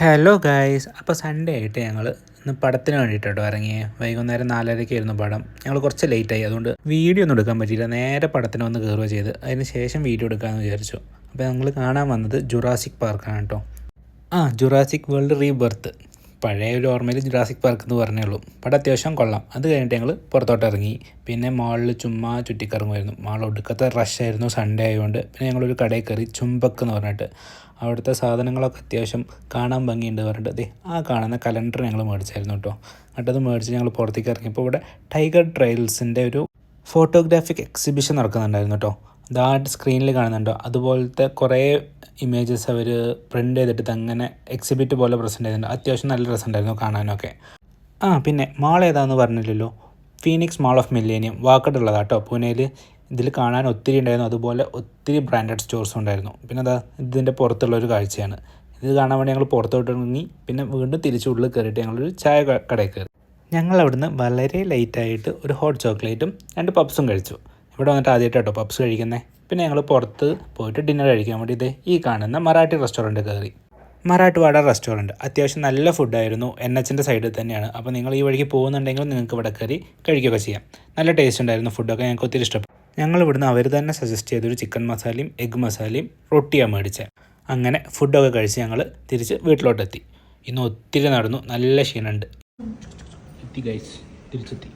Hello guys അപ്പോൾ Sunday ആയിട്ട് ഞങ്ങൾ ഇന്ന് പടത്തിന് വേണ്ടിയിട്ടോ ഇറങ്ങിയേ. വൈകുന്നേരം നാലരയ്ക്കായിരുന്നു പടം. ഞങ്ങൾ കുറച്ച് ലേറ്റായി അതുകൊണ്ട് വീഡിയോ ഒന്നും എടുക്കാൻ പറ്റിയില്ല. നേരെ പടത്തിന് വന്ന് കയറുക ചെയ്ത് അതിന് ശേഷം വീഡിയോ എടുക്കാമെന്ന് വിചാരിച്ചു. അപ്പോൾ ഞങ്ങൾ കാണാൻ വന്നത് ജുറാസിക് പാർക്കാണ് കേട്ടോ. ആ ജുറാസിക് വേൾഡ് റീബർത്ത് പഴയ ഒരു ഓർമ്മയിൽ ജുറാസിക് പാർക്ക് എന്ന് പറഞ്ഞേ ഉള്ളൂ. പടം അത്യാവശ്യം കൊള്ളാം. അത് കഴിഞ്ഞിട്ട് ഞങ്ങൾ പുറത്തോട്ട് ഇറങ്ങി. പിന്നെ മാളിൽ ചുമ്മാ ചുറ്റിക്കറങ്ങുമായിരുന്നു. മാൾ ഒടുക്കത്തെ റഷായിരുന്നു സൺഡേ ആയതുകൊണ്ട് പിന്നെ ഞങ്ങളൊരു കടയിൽ കയറി ചുംബക്ക് എന്ന് പറഞ്ഞിട്ട്. അവിടുത്തെ സാധനങ്ങളൊക്കെ അത്യാവശ്യം കാണാൻ ഭംഗിയുണ്ട് പറഞ്ഞിട്ട് അതെ ആ കാണുന്ന കലണ്ടർ ഞങ്ങൾ മേടിച്ചായിരുന്നു കേട്ടോ. എന്നിട്ടത് മേടിച്ച് ഞങ്ങൾ പുറത്തേക്ക് ഇറങ്ങിയപ്പോൾ ഇവിടെ ടൈഗർ ട്രയൽസിന്റെ ഒരു ഫോട്ടോഗ്രാഫിക് എക്സിബിഷൻ നടക്കുന്നുണ്ടായിരുന്നു കേട്ടോ. ദാ സ്ക്രീനിൽ കാണുന്നുണ്ടോ. അതുപോലത്തെ കുറേ ഇമേജസ് അവർ പ്രിന്റ് ചെയ്തിട്ട് അങ്ങനെ എക്സിബിറ്റ് പോലെ പ്രസന്റ് ചെയ്തിട്ടുണ്ട് അത്യാവശ്യം നല്ല രസമുണ്ടായിരുന്നു കാണാനൊക്കെ. ആ പിന്നെ മാൾ ഏതാന്ന് പറഞ്ഞില്ലല്ലോ? ഫീനിക്സ് മാൾ ഓഫ് മില്ലേനിയം വാക്കട്ടുള്ളതാണ് കേട്ടോ പൂനെയിൽ ഇതിൽ കാണാൻ ഒത്തിരി ഉണ്ടായിരുന്നു. അതുപോലെ ഒത്തിരി ബ്രാൻഡഡ് സ്റ്റോർസ് ഉണ്ടായിരുന്നു. പിന്നെ അതാ ഇതിന്റെ പുറത്തുള്ള ഒരു കാഴ്ചയാണ്. ഇത് കാണാൻ വേണ്ടി ഞങ്ങൾ പുറത്തോട്ട് ഇറങ്ങി പിന്നെ വീണ്ടും തിരിച്ച് ഉള്ളിൽ കയറിയിട്ട് ഞങ്ങളൊരു ചായ കടയിൽ കയറി. ഞങ്ങൾ അവിടുന്ന് വളരെ ലൈറ്റായിട്ട് ഒരു ഹോട്ട് ചോക്ലേറ്റും രണ്ട് പപ്സും കഴിച്ചു. ഇവിടെ വന്നിട്ട് ആദ്യമായിട്ട് കേട്ടോ പപ്സ് കഴിക്കുന്നത് പിന്നെ ഞങ്ങൾ പുറത്ത് പോയിട്ട് ഡിന്നർ കഴിക്കാൻ വേണ്ടി ഇതേ ഈ കാണുന്ന മറാഠി റെസ്റ്റോറന്റ് കയറി. മറാഠ്വാഡ റെസ്റ്റോറന്റ് അത്യാവശ്യം നല്ല ഫുഡായിരുന്നു എൻ എച്ചിന്റെ സൈഡിൽ തന്നെയാണ്. അപ്പോൾ നിങ്ങൾ ഈ വഴിക്ക് പോകുന്നുണ്ടെങ്കിൽ നിങ്ങൾക്ക് ഇവിടെ കയറി കഴിക്കുകയൊക്കെ ചെയ്യാം. നല്ല ടേസ്റ്റ് ഉണ്ടായിരുന്നു ഫുഡൊക്കെ ഞങ്ങൾക്ക് ഒത്തിരി ഇഷ്ടപ്പെട്ടു. ഞങ്ങൾ ഇവിടുന്ന് അവർ തന്നെ സജസ്റ്റ് ചെയ്തൊരു ചിക്കൻ മസാലയും എഗ് മസാലയും റൊട്ടിയാണ് മേടിച്ചത് അങ്ങനെ ഫുഡൊക്കെ കഴിച്ച് ഞങ്ങൾ തിരിച്ച് വീട്ടിലോട്ടെത്തി. ഇന്ന് ഒത്തിരി നടന്നു. നല്ല ക്ഷീണമുണ്ട്. എത്തി ഗൈസ് തിരിച്ചെത്തി.